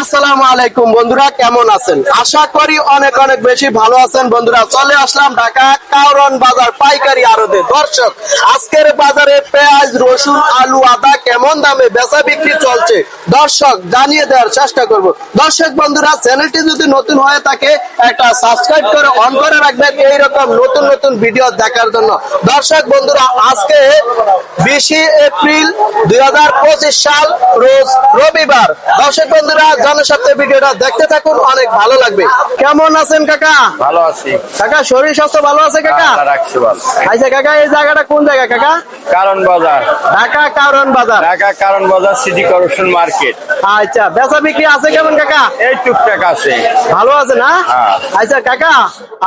আসসালামু আলাইকুম বন্ধুরা, কেমন আছেন? আশা করি অনেক অনেক বেশি ভালো আছেন। বন্ধুরা, চলে আসলাম ঢাকা কাউরন বাজার পাইকারি আড়তে। দর্শক, আজকের বাজারে পেঁয়াজ, রসুন, আলু, আদা কেমন দামে বেচা বিক্রি চলছে? দর্শক, জানিয়ে দেওয়ার চেষ্টা করব। দর্শক, বন্ধুরা, চ্যানেলটি যদি নতুন হয়ে থাকে, একটা সাবস্ক্রাইব করে অন করে রাখবেন। এইরকম নতুন নতুন ভিডিও দেখার জন্য। দর্শক, বন্ধুরা, আজকে বিশে এপ্রিল দুই হাজার পঁচিশ সাল, রোজ রবিবার। দর্শক, বন্ধুরা জনস্বার্থে ভিডিওটা দেখতে থাকুন অনেক ভালো লাগবে। কেমন আছেন কাকা? ভালো আছি। কাকা শরীর স্বাস্থ্য ভালো আছে কাকা? আল্লাহ রাখছে ভালো। আচ্ছা কাকা এই জায়গাটা কোন জায়গা কাকা? কারণ বাজার। ঢাকা কারণ বাজার। ঢাকা কারণ বাজার সিটি কর্পোরেশন মার্কেট। আচ্ছা বেচা বিক্রি আছে কেমন কাকা? এই টুকটাক আছে। ভালো আছে না? হ্যাঁ। আচ্ছা কাকা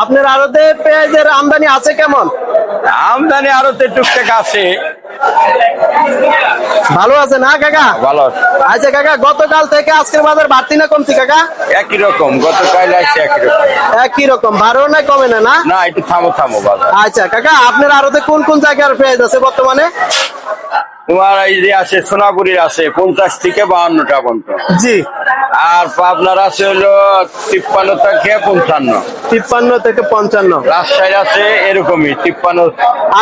আপনার আড়তে পেঁয়াজের আমদানি আছে কেমন? আমদানি আরও তো টুকটাক আছে। ভালো আছে না কাকা? ভালো আছে। আচ্ছা কাকা গতকাল থেকে আজকের বাজার বাড়তি না কমতি কাকা? একই রকম গতকাল একই রকম। একই রকম বাড়ো না কমে না না? না একটু থামো থামো বাজার। আচ্ছা কাকা আপনার আরতে কোন কোন জায়গার পেঁয়াজ আছে বর্তমানে? তোমার এই যে আছে সোনাপুরির আছে পঞ্চাশ থেকে বাহান্নটা পর্যন্ত। জি। আর আপনার আছে হলো তিপ্পান্ন থেকে পঞ্চান্ন। তিপ্পান্ন থেকে পঞ্চান্ন। রাজশাহীর আছে এরকমই তিপ্পান্ন।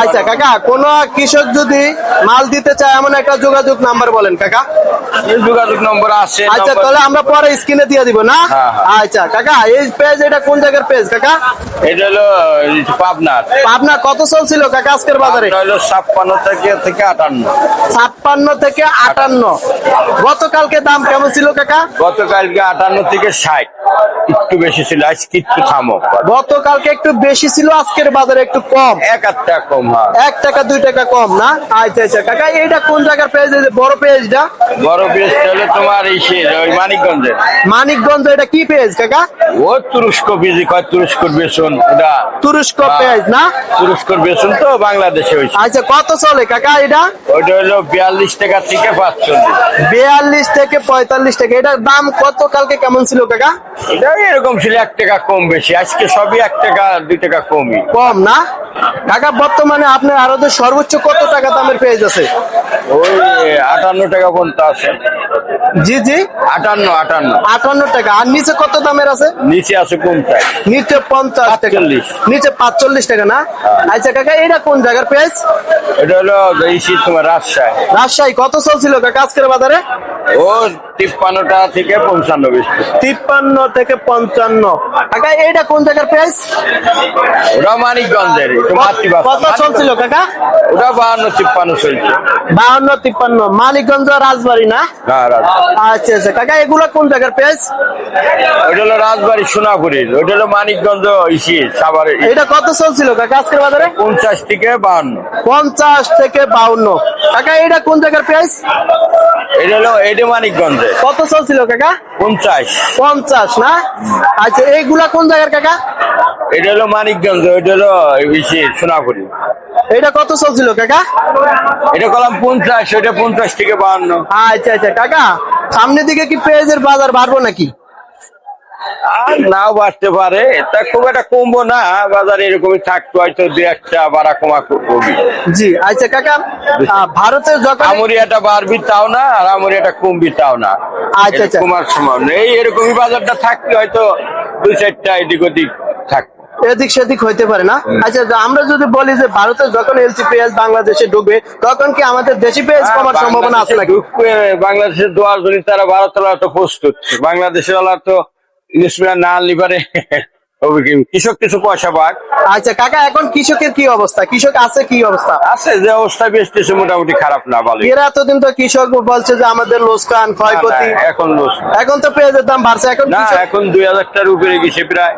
আচ্ছা কাকা কোন কৃষক যদি মাল দিতে চায় এমন একটা যোগাযোগ নাম্বার বলেন কাকা। এই যোগাযোগ নম্বর আছে আচ্ছা তাহলে আমরা পরে স্ক্রিনে দিয়ে দিব না? হ্যাঁ, আচ্ছা কাকা এই পেজ এটা কোন জায়গার পেজ কাকা? এটা হলো পাবনার। আপনার কত চলছিল কাকা আজকের বাজারে? হলো ছাপ্পান্ন থেকে থেকে আটান্ন। ছাপ্পান্ন থেকে আটান্ন। গতকালকে দাম কেমন ছিল কাকা? গতকালকে আটান্ন থেকে ষাট। একটু বেশি ছিল আজকে একটু থামো। গতকালকে একটু বেশি ছিল আজকের বাজারে একটু কম। এক টাকা কম এক টাকা দুই টাকা কম না? আচ্ছা আচ্ছা। কাকা এইটা কোন জায়গার পেজ বড় বড় হলো তোমার এই ওই মানিকগঞ্জে মানিকগঞ্জ এটা কি কাকা? ও তুরস্ক বীজ কয় তুরস্কর বেসন ওটা। তুরস্ক হ্যাঁ। পেজ না? তুরস্কর বেসন তো বাংলাদেশে হয়েছে। আচ্ছা কত চলে কাকা এটা? ওটা হলো বিয়াল্লিশ টাকা থেকে পাঁচচল্লিশ। বিয়াল্লিশ থেকে পঁয়তাল্লিশ টাকা। এটার দাম কত? কালকে কেমন ছিল কাকা? এটা এরকম ছিল এক টাকা কম বেশি। আজকে সবই এক টাকা দুই টাকা কমই। কম না? কাকা বর্তমানে আপনার আরও তো সর্বোচ্চ কত টাকা দামের পেজ আছে? ওই আটান্ন টাকা পর্যন্ত আছে। জি জি। আটান্ন আটান্ন। আটান্ন টাকা। আর নিচে কত দামের আছে? নিচে আছে কোনটায় নিচে পঞ্চাশ টাকা। নিচে পাঁচচল্লিশ টাকা না? আচ্ছা কাকা এটা কোন জায়গার পেজ এটা হলো তোমার রাজশাহী। রাজশাহী। কত চলছিল কাকা আজকের বাজারে? ও তিপ্পান্ন টাকা থেকে পঞ্চান্ন তিপ্পান্ন থেকে পঞ্চান্ন। কাকা এইটা কোন জায়গার পেজ ওটা মানিকগঞ্জের কত চলছিল কাকা? ওটা বাহান্ন তিপ্পান্ন চলছে। বাহান্ন তিপ্পান্ন। মানিকগঞ্জ রাজবাড়ি না? আচ্ছা আচ্ছা। কাকা এগুলো কোন জায়গার পেজ ওইটা হলো রাজবাড়ি সোনাপুরির ওইটা হলো মানিকগঞ্জ ইসি সাভারের এটা কত চলছিল কাকা আজকের বাজারে? পঞ্চাশ থেকে বাহান্ন। পঞ্চাশ থেকে বাউন্ন। কাকা এটা কোন জায়গার পেজ এটা হলো এটা মানিকগঞ্জে কত চলছিল কাকা? পঞ্চাশ। পঞ্চাশ না? আচ্ছা এইগুলা কোন জায়গার কাকা? এটা হলো মানিকগঞ্জ এটা হলো সোনাপুরি। এটা কত চলছিল কাকা? এটা কলাম পঞ্চাশ ওইটা পঞ্চাশ থেকে বাহান্ন। আচ্ছা আচ্ছা কাকা সামনের দিকে কি পেঁয়াজের বাজার বাড়বো নাকি? আর নাও বাড়তে পারে। তা খুব একটা কমবো না বাজার এরকমই থাকতো হয়তো দু একটা বাড়া কমা কমি জি আচ্ছা কাকা আহ, ভারতের যখন আমরিয়াটা বাড়বি তাও না আর আমরিয়াটা কমবি তাও না। আচ্ছা, আচ্ছা। কুমার সমান। এই এরকমই বাজারটা থাকলে হয়তো দুই চারটা এদিক ওদিক থাকতো এদিক সেদিক হইতে পারে না। আচ্ছা আমরা যদি বলি যে ভারতে যখন এলসি পেঁয়াজ বাংলাদেশে ঢুকবে তখন কি আমাদের দেশি পেঁয়াজ কমার সম্ভাবনা আছে নাকি? বাংলাদেশে বাংলাদেশের দোয়ার জন্য তারা ভারতরা তো প্রস্তুত। বাংলাদেশের তো ইলিশমিনা না লিবারে কৃষক কিছু পয়সা পাক আচ্ছা কাকা এখন কৃষকের কি অবস্থা? কৃষক আছে কি অবস্থা? আছে যে অবস্থা বেচতেছে মোটামুটি খারাপ না ভালো এরা এতদিন তো কৃষক বলছে যে আমাদের লোসকান ক্ষয়ক্ষতি। এখন লস এখন তো পেঁয়াজের দাম বাড়ছে এখন না এখন দুই হাজার টাকার উপরে গেছে প্রায়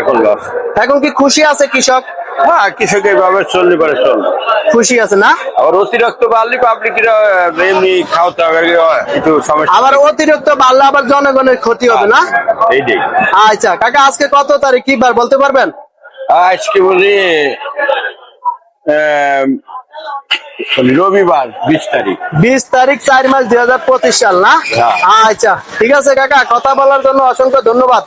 এখন লস এখন কি খুশি আছে কৃষক? হ্যাঁ কৃষক এইভাবে চললে পারে চল খুশি আছে না? আবার অতিরিক্ত বাড়লে পাবলিকরা এমনি খাওয়াতে হবে একটু সমস্যা। আবার অতিরিক্ত বাড়লে আবার জনগণের ক্ষতি হবে না? এইটাই। আচ্ছা কাকা আজকে কত তারিখ? কি বার বলতে পারবেন? আজকে বলি রবিবার বিশ তারিখ। বিশ তারিখ চার মাস দুই হাজার পঁচিশ সাল না? হ্যাঁ। আচ্ছা ঠিক আছে কাকা কথা বলার জন্য অসংখ্য ধন্যবাদ।